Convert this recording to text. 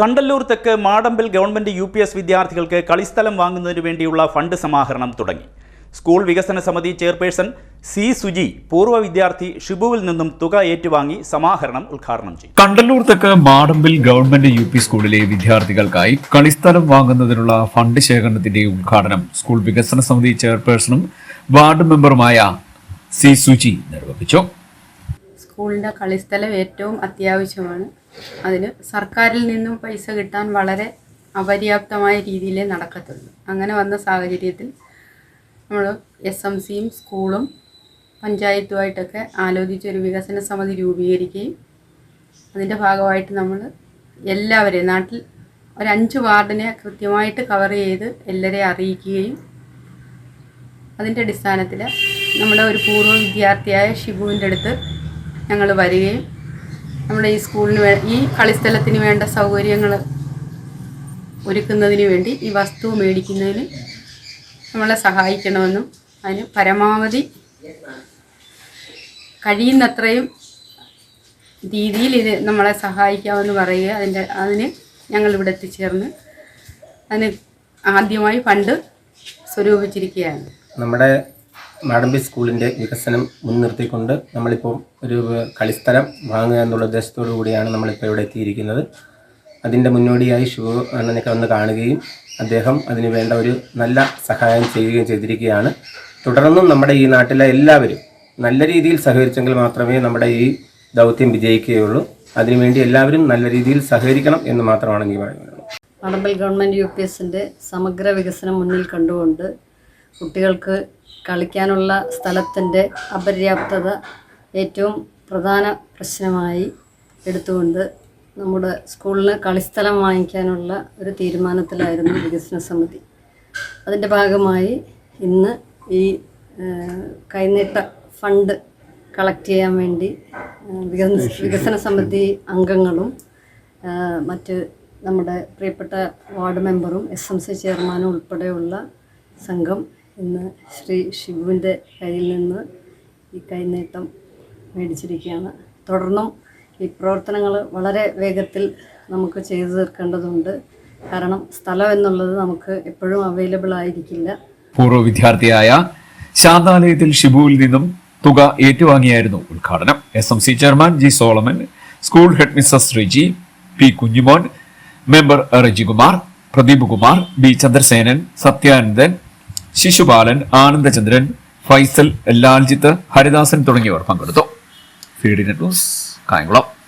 കണ്ടല്ലൂർ തെക്ക് മാടമ്പിൽ government U P S വിദ്യാർത്ഥികൾക്ക് കളിസ്ഥലം വാങ്ങുന്നതിനു വേണ്ടിയുള്ള ഫണ്ട് സമാഹരണം തുടങ്ങി. സ്കൂൾ വികസന സമിതി ചെയർപേഴ്സൺ സി സുജി പൂർവ വിദ്യാർത്ഥി ഷിബുവിൽ നിന്നും തുക ഏറ്റുവാങ്ങി സമാഹരണം ഉദ്ഘാടനം ചെയ്തു. കണ്ടല്ലൂർ തെക്ക് മാടമ്പിൽ ഗവൺമെന്റ് യു പി സ്കൂളിലെ വിദ്യാർത്ഥികൾക്കായി കളിസ്ഥലം വാങ്ങുന്നതിനുള്ള ഫണ്ട് ശേഖരണത്തിന്റെ ഉദ്ഘാടനം സ്കൂൾ വികസന സമിതി ചെയർപേഴ്സണും വാർഡ് മെമ്പറുമായ സി സുജി നിർവഹിച്ചു. സ്കൂളിന്റെ കളിസ്ഥലം ഏറ്റവും അത്യാവശ്യമാണ്. അതിന് സർക്കാരിൽ നിന്നും പൈസ കിട്ടാൻ വളരെ അപര്യാപ്തമായ രീതിയിലേ നടക്കത്തുള്ളൂ. അങ്ങനെ വന്ന സാഹചര്യത്തിൽ നമ്മൾ എസ് എം സിയും സ്കൂളും പഞ്ചായത്തുമായിട്ടൊക്കെ ആലോചിച്ചൊരു വികസന സമിതി രൂപീകരിക്കുകയും അതിന്റെ ഭാഗമായിട്ട് നമ്മൾ എല്ലാവരെയും നാട്ടിൽ ഒരു അഞ്ച് വാർഡിനെ കൃത്യമായിട്ട് കവർ ചെയ്ത് എല്ലാവരെയും അറിയിക്കുകയും അതിന്റെ അടിസ്ഥാനത്തിൽ നമ്മുടെ ഒരു പൂർവ വിദ്യാർത്ഥിയായ ഷിബുവിന്റെ അടുത്ത് ഞങ്ങൾ വരികയും നമ്മുടെ ഈ സ്കൂളിന് വേ ഈ കളിസ്ഥലത്തിന് വേണ്ട സൗകര്യങ്ങൾ ഒരുക്കുന്നതിന് വേണ്ടി ഈ വസ്തു മേടിക്കുന്നതിന് നമ്മളെ സഹായിക്കണമെന്നും അതിന് പരമാവധി കഴിയുന്നത്രയും രീതിയിൽ ഇത് നമ്മളെ സഹായിക്കാമെന്ന് പറയുക. അതിന്റെ അതിന് ഞങ്ങൾ ഇവിടെ എത്തിച്ചേർന്ന് അതിന് ആദ്യമായി ഫണ്ട് സ്വരൂപിച്ചിരിക്കുകയാണ്. നമ്മുടെ മാടമ്പി സ്കൂളിന്റെ വികസനം മുൻനിർത്തിക്കൊണ്ട് നമ്മളിപ്പോൾ ഒരു കളിസ്ഥലം വാങ്ങുക എന്നുള്ള ഉദ്ദേശത്തോടു കൂടിയാണ് നമ്മളിപ്പോൾ ഇവിടെ എത്തിയിരിക്കുന്നത്. അതിന്റെ മുന്നോടിയായി ശിവ അണ്ണനൊക്കെ വന്ന് കാണുകയും അദ്ദേഹം അതിന് വേണ്ട ഒരു നല്ല സഹായം ചെയ്യുകയും ചെയ്തിരിക്കുകയാണ്. തുടർന്നും നമ്മുടെ ഈ നാട്ടിലെ എല്ലാവരും നല്ല രീതിയിൽ സഹകരിച്ചെങ്കിൽ മാത്രമേ നമ്മുടെ ഈ ദൗത്യം വിജയിക്കുകയുള്ളൂ. അതിനുവേണ്ടി എല്ലാവരും നല്ല രീതിയിൽ സഹകരിക്കണം എന്ന് മാത്രമാണ് എനിക്ക് പറയുന്നത്. മണമ്പൽ ഗവൺമെന്റ് യു പി എസിന്റെ സമഗ്ര വികസനം മുന്നിൽ കണ്ടുകൊണ്ട് കുട്ടികൾക്ക് കളിക്കാനുള്ള സ്ഥലത്തിന്റെ അപര്യാപ്തത ഏറ്റവും പ്രധാന പ്രശ്നമായി എടുത്തുകൊണ്ട് നമ്മുടെ സ്കൂളിന് കളിസ്ഥലം വാങ്ങിക്കാനുള്ള ഒരു തീരുമാനത്തിലായിരുന്നു വികസന സമിതി. അതിന്റെ ഭാഗമായി ഇന്ന് ഈ കൈനീട്ട ഫണ്ട് കളക്ട് ചെയ്യാൻ വേണ്ടി വികസന വികസന സമിതി അംഗങ്ങളും മറ്റ് നമ്മുടെ പ്രിയപ്പെട്ട വാർഡ് മെമ്പറും എസ് എം സി ചെയർമാനും ഉൾപ്പെടെയുള്ള സംഘം ഇന്ന് ശ്രീ ഷിബുവിന്റെ കയ്യിൽ നിന്ന് ഈ കൈനീട്ടം മേടിച്ചിരിക്കുകയാണ്. തുടർന്നും ഈ പ്രവർത്തനങ്ങൾ വളരെ വേഗത്തിൽ നമുക്ക് ചെയ്തു തീർക്കേണ്ടതുണ്ട്. കാരണം സ്ഥലം എന്നുള്ളത് നമുക്ക് എപ്പോഴും അവൈലബിൾ ആയിരിക്കില്ല. പൂർവ വിദ്യാർത്ഥിയായ ശാന്താലയത്തിൽ ഷിബുവിൽ നിന്നും തുക ഏറ്റുവാങ്ങിയായിരുന്നു ഉദ്ഘാടനം. S M C chairman G Solomon school head Mrs Riji P Kunjumon member Rejikumar Pradeep Kumar B Chandrasenan Sathyanandan Sisupalan Anandachandran Faisal Laljith Haridasan തുടങ്ങിയവർ പങ്കെടുത്തു. ഫീഡിനെറ്റ് ന്യൂസ് കായംകുളം.